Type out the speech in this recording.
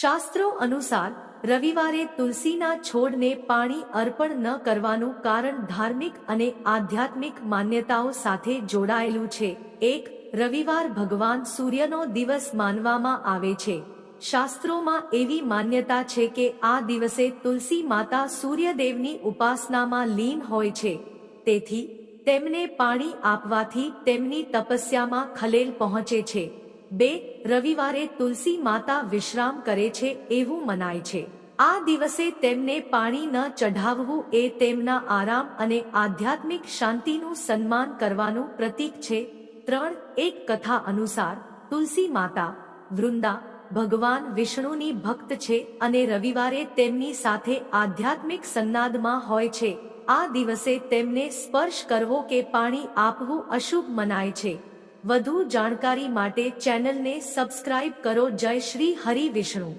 શાસ્ત્રો અનુસાર, રવિવારે તુલસીના છોડને પાણી અર્પણ ન કરવાનું કારણ ધાર્મિક અને આધ્યાત્મિક માન્યતાઓ સાથે જોડાયેલું છે. એક, રવિવાર ભગવાન સૂર્યનો દિવસ માનવામાં આવે છે. શાસ્ત્રોમાં એવી માન્યતા છે કે આ દિવસે તુલસી માતા સૂર્યદેવની ઉપાસનામાં લીન હોય છે. તેથી, તેમને પાણી આપવાથી તેમની તપસ્યામાં ખલેલ પહોંચે છે. બે રવિવારે તુલસી માતા વિશ્રામ કરે છે એવું મનાય છે. આ દિવસે તેમને પાણી ન ચઢાવવું એ તેમના આરામ અને આધ્યાત્મિક શાંતિનું સન્માન કરવાનું પ્રતીક છે. ત્રણ, એક કથા અનુસાર તુલસી માતા, વૃંદા, ભગવાન વિષ્ણુની ભક્ત છે અને રવિવારે તેમની સાથે આધ્યાત્મિક સન્નાદમાં હોય છે. આ દિવસે તેમને સ્પર્શ કરવો કે પાણી આપવું અશુભ મનાય છે. વધુ જાણકારી માટે ચેનલને સબસ્ક્રાઇબ કરો જય શ્રી હરિ વિષ્ણુ.